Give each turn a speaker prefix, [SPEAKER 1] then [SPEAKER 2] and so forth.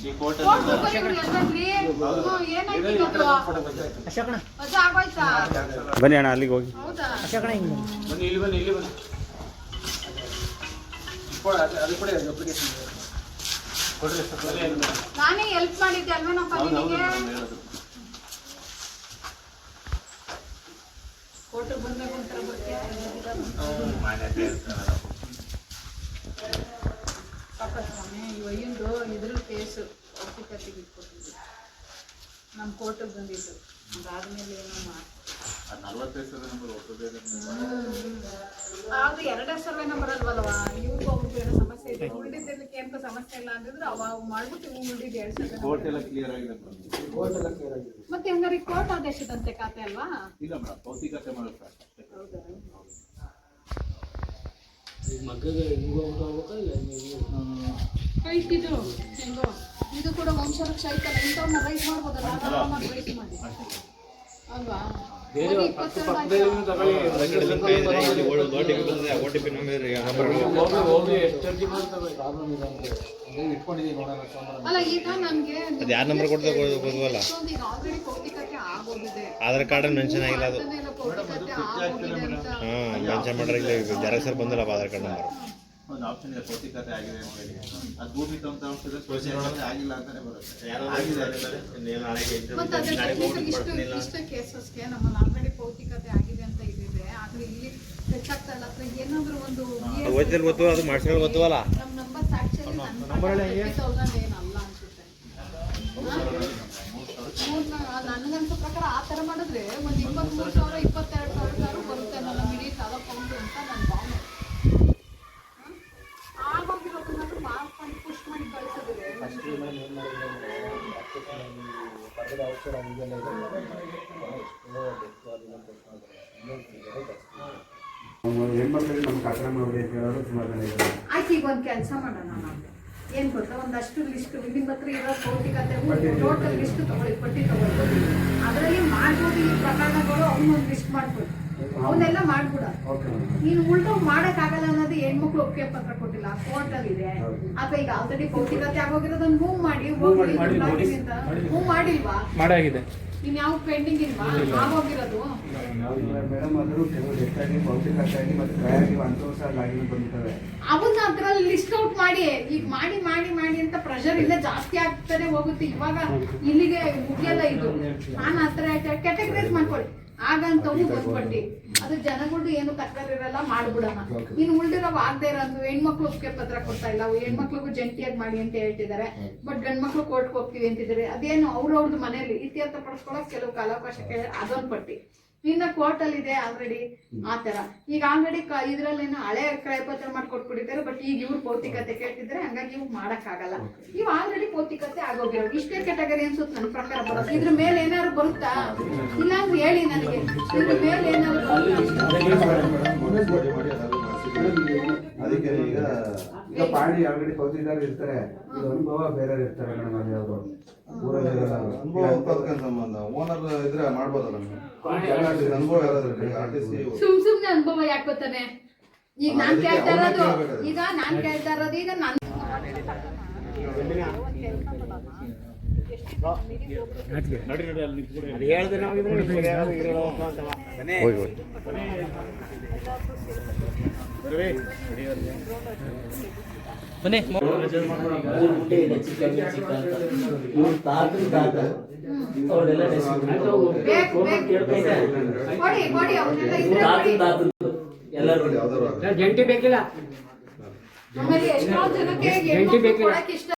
[SPEAKER 1] ಈ ಕೋರ್ಟ್?
[SPEAKER 2] ಬನ್ನಿ ಅಣ್ಣ ಅಲ್ಲಿಗೆ ಹೋಗಿ.
[SPEAKER 3] ಬನ್ನಿ. ಇಲ್ಲಿ ಬನ್ನಿ ಇಲ್ಲಿ ಬನ್ನಿ. ಅದು- ಅಪ್ಲಿಕೇಶನ್. ಕೊಡ್ರಿ
[SPEAKER 4] ನಾನೇ ಹೆಲ್ಪ್ ಮಾಡಿದ್ದೆ ಅಲ್ವೇನಪ್ಪ
[SPEAKER 1] ನಿಮಗೆ
[SPEAKER 4] ಕೋರ್ಟಿಗೆ ಬಂದಾಗ ಒಂಥರ ಬರ್ತೀಯ?
[SPEAKER 1] ಮಾನ್ಯತೆ ಇರ್ತಾರಲ್ಲ.
[SPEAKER 4] ಪಾಪ ಸ್ವಾಮಿ ಈ ವಯ್ಯಂದು ಇದ್ರ ಕೇಸು ಒಪ್ಪಿಕತ್ತಿಗೆ ಇಟ್ಕೊಟ್ಟಿದ್ದು ನಮ್ಮ ಕೋರ್ಟಿಗೆ ಬಂದಿದ್ದು ಅದಾದ್ಮೇಲೆ ಏನೋ ಮಾಡಿ
[SPEAKER 1] ಅದ್ ನಂಬರ್
[SPEAKER 4] ಇವ್ರಿಗೂ ಅವ್ರಿಗೆ ಏನೋ ಸಮಸ್ಯೆ ಇದೆ. ಉಳಿದಿದ್ದಕ್ಕೆ ಸಮಸ್ಯೆ ಇಲ್ಲ ಅಂದಿದ್ರೆ ಅವ ಅವ್ ಮಾಡ್ಬಿಟ್ಟು ಇವ್ ಉಳಿದಿದ್ದು ಎರಡು ಸರ್ವೆ
[SPEAKER 1] ಕೋರ್ಟ್ ಎಲ್ಲ ಕ್ಲಿಯರ್ ಆಗಿದೆ ಮೇಡಮ್.
[SPEAKER 3] ಕೋರ್ಟ್ ಎಲ್ಲ clear ಆಗಿದೆ.
[SPEAKER 4] ಮತ್ತೆ ಹಂಗಾರೆ ಕೋರ್ಟ್ ಆದೇಶದಂತೆ ಖಾತೆ ಅಲ್ವಾ?
[SPEAKER 1] ಇಲ್ಲ ಮೇಡಮ್ ಭೌತಿಕತೆ ಅಷ್ಟೇ
[SPEAKER 4] ಹೌದಾ? ಇದು ಹೆಂಗೋ ಇದು ಕೂಡ ವಂಶವೃಕ್ಷ ಐತಲ್ಲ ಇಂಥವ್ರನ್ನ ರೈಸ್ ಮಾಡ್ಬೋದಲ್ಲ ಆರಾಮಾಗಿ ರೈಸ್ ಮಾಡಿ. ಅಲ್ವಾ? ಅಲ್ಲ ಈಗ ನಮ್ಗೆ
[SPEAKER 2] ಅದು ಯಾರ್ number ಕೊಡ್ತಾ? ಆಧಾರ್ ಕಾರ್ಡ್ ಮೆನ್ಷನ್ ಆಗಿಲ್ಲ ಅದು.
[SPEAKER 4] ಹಾ ಪೌಷ್ಟಿಕತೆ
[SPEAKER 2] ಮೆನ್ಷನ್ ಮಾಡ್ರೆ ಇಲ್ಲ ಬಂದಿಲ್ಲ ಆಧಾರ್ ಕಾರ್ಡ್ ನಂಬರ್
[SPEAKER 1] ಒಂದು ಆಪ್ಷನ್ ಇದೆ. ಪೌತಿಕತೆ ಆಗಿದೆ ಅಂತ ಹೇಳಿ. ಅದು ಭೂಮಿ ತಂತ್ರಾಂಶದ ಸ್ಪಷ್ಟತೆ ಆಗಿಲ್ಲ ಅಂತಾನೆ ಬರುತ್ತೆ.
[SPEAKER 4] ಕೇಸಸ್ಗೆ ನಮ್ಮ ಆಲ್ರೆಡಿ ಪೌತಿಕತೆ ಆಗಿದೆ ಅಂತ ಇದಿದೆ. ಆದ್ರೆ ಇಲ್ಲಿ ಹೆಚ್ಚಾಗ್ತಾ ಇಲ್ಲ. ಅಥವಾ ಏನಾದ್ರೂ ಒಂದು
[SPEAKER 2] ಅದು ಮಾಡ್ಸಿದ್ರೆ ಗೊತ್ತುವಲ್ಲ.
[SPEAKER 4] ನಮ್ಮ ನಂಬರ್ ಏನಲ್ಲ ಅನ್ಸುತ್ತೆ ನನಗನ್ಸೋ ಪ್ರಕಾರ ಆ ಥರ ಮಾಡಿದ್ರೆ ಒಂದು ಇಪ್ಪತ್ತ್ಮೂರು ಸಾವಿರ ಇಪ್ಪತ್ತೆರಡು ಸಾವಿರ ಬರುತ್ತೆ ನನ್ನ ಮಿಡಿ ತಾಲೂಕು ಅಂತ ನನ್ನ ಭಾವನೆ. ಪುಷ್ ಮಾಡಿ ಕಳಿಸಿದ್ರೆ
[SPEAKER 5] ಹೆಣ್ಮಕ್ಳಿಗೆ ನಮ್ಮ ಕಟ್ಟಡ ಮಾಡಬೇಕು ಹೇಳೋರು ಸುಮಾರು ಜನ ಇದ್ದಾರೆ.
[SPEAKER 4] ಆಯ್ತು ಈಗ ಒಂದು ಕೆಲಸ ಮಾಡೋಣ ನಾವು. ಏನು ಗೊತ್ತಾ? ಒಂದಷ್ಟು ಲಿಸ್ಟ್ ನಿಮ್ಮ ಹತ್ರ ಇರೋ ಭೌತಿಕತೆ ಟೋಟಲ್ ಲಿಸ್ಟ್ ತಗೊಳ್ಳಿ ಪಟ್ಟಿ ತಗೊಳ್ಳಿ. ಅದರಲ್ಲಿ ಮಾಡ್ಬೋದು ಈ ಪ್ರಕರಣಗಳು ಅವನ್ನೊಂದು ಲಿಸ್ಟ್ ಮಾಡ್ಬೋದು ಅವನ್ನೆಲ್ಲ ಮಾಡ್ಬಿಡ.
[SPEAKER 5] ನೀನು ಮೇಡಮ್
[SPEAKER 4] ಮಾಡಕ್ ಆಗಲ್ಲ ಮಾಡಕ್ಕಾಗಲ್ಲ ಅನ್ನೋದು ಹೆಣ್ಮಕ್ಳು ಒಪ್ಪಿಗೆ ಪತ್ರ ಕೊಟ್ಟಿಲ್ಲ. ಕೋರ್ಟ್ ಅಲ್ಲಿ ಇದೆ. ಅಥವಾ ಈಗ ಆಲ್ರೆಡಿ ಭೌತಿಕತೆ ಆಗೋಗಿರೋದನ್ನ ಮೂವ್ ಮಾಡಿ ಮೂವ್ ಮಾಡಿಲ್ವಾ?
[SPEAKER 3] ಮಾಡಾಗಿದೆ
[SPEAKER 4] ನೀನ್ ಯಾವ ಪೆಂಡಿಂಗ್ ಇಲ್ವಾ? ಆಗೋಗಿರೋದು
[SPEAKER 5] ಮೇಡಮ್ ಆದರೂ ಕೆಲವು ಡೆತ್ತಾಗಿ ಭೌತಿಕತೆಯಾಗಿ ಮತ್ತು ಕ್ರಯಾಗಿ ಒಂದು ವರ್ಷ ಆಗಿನೂ ಬಂದಿದ್ದಾವೆ.
[SPEAKER 4] ಅವನ್ನ ಅದ್ರಲ್ಲಿ ಲಿಸ್ಟ್ ಔಟ್ ಮಾಡಿ. ಈಗ ಮಾಡಿ ಮಾಡಿ ಮಾಡಿ ಅಂತ ಪ್ರೆಷರ್ ಇಲ್ಲ ಜಾಸ್ತಿ ಆಗ್ತಾನೆ ಹೋಗುತ್ತೆ. ಇವಾಗ ಇಲ್ಲಿಗೆ ಮುಗಿಯಲ್ಲ ಇದು. ನಾನು ಆತರ ಕ್ಯಾಟಗರೈಸ್ ಮಾಡ್ಕೊಳ್ಳಿ. ಆಗಂತವು ಬಂದ್ಬಿಟ್ಟು ಅದು ಜನಗಳು ಏನು ಕತ್ತರಿರಲ್ಲ ಇರಲ್ಲ ಮಾಡ್ಬಿಡೋಣ ಇನ್ನು ಉಳ್ದಿರೋ ಆಗದೆ ಇರೋದು ಹೆಣ್ಮಕ್ಳು ಒಪ್ಪಿಗೆ ಪತ್ರ ಕೊಡ್ತಾ ಇಲ್ಲ. ಹೆಣ್ಮಕ್ಳಿಗೂ ಜಂಟಿಯಾಗಿ ಮಾಡಿ ಅಂತ ಹೇಳ್ತಿದ್ದಾರೆ. ಬಟ್ ಗಂಡ್ಮಕ್ಳು ಕೋರ್ಟ್ಗೆ ಹೋಗ್ತೀವಿ ಅಂತಿದ್ದಾರೆ. ಅದೇನು ಅವ್ರವ್ರದ್ದು ಮನೇಲಿ ಇತ್ಯರ್ಥ ಪಡಿಸ್ಕೊಳಕ್ ಕೆಲವು ಕಾಲಾವಕಾಶ ಕೇಳಿದ್ರೆ ಅದೊಂದು ಪಟ್ಟಿ. ಇನ್ನ ಕೋರ್ಟ್ ಅಲ್ಲಿ ಇದೆ ಆಲ್ರೆಡಿ ಆ ತರ ಈಗ ಆಲ್ರೆಡಿ ಇದ್ರಲ್ಲೇನೋ ಹಳೆ ಕ್ರಯಪತ್ರ ಮಾಡ್ಕೊಟ್ಬಿಟ್ಟಿದ್ದಾರೆ ಬಟ್ ಈಗ ಇವ್ರು ಪೌತಿಕತೆ ಕೇಳ್ತಿದ್ರೆ ಹಂಗಾಗಿ ಇವ್ ಮಾಡಕ್ ಆಗಲ್ಲ ಇವ್ ಆಲ್ರೆಡಿ ಭೌತಿಕತೆ ಆಗೋಗಿರೋ ಇಷ್ಟೇ ಕೆಟಗರಿ ಅನ್ಸುತ್ತೆ ನನ್ನ ಪ್ರಕಾರ ಬರೋದು. ಇದ್ರ ಮೇಲೆ ಏನಾದ್ರು ಬರುತ್ತಾ? ಇಲ್ಲ ಅಂದ್ರೆ ಹೇಳಿ ನನಗೆ. ಇದ್ರ ಮೇಲೆ ಏನಾದ್ರು
[SPEAKER 5] ಅದಕ್ಕೆ ಈಗ ಈಗ ಪಾಣಿ ಆಲ್ರೆಡಿ ಕೌತಿದಾರ ಇರ್ತಾರೆ. ಇದು ಅನುಭವ ಬೇರೆ ಇರ್ತಾರೆ ಮೇಡಮ್ ಅಲ್ಲಿ ಅವರು ಊರಲ್ಲಿ
[SPEAKER 6] ಅನುಭವ ಉತ್ಪಾದಕ ಸಂಬಂಧ. ಓನರ್ ಇದ್ರೆ ಮಾಡ್ಬೋದಲ್ಲ ಅನುಭವ ಯಾರಾದ್ರೂ ಆರ್ ಟಿ ಸಿ
[SPEAKER 4] ಸುಮ್ ಸುಮ್ನೆ ಅನುಭವ ಯಾಕೆ ಈಗ ನಾನ್ ಕೇಳ್ತಾ ಇರೋದು ಈಗ ನಾನ್ ಕೇಳ್ತಾ ಇರೋದು ಈಗ ನನ್
[SPEAKER 7] ಬನ್ನಿ ಜಂಟಿ ಬೇಕಿಲ್ಲ ಜಂಟಿ ಬೇಕಿಲ್ಲ.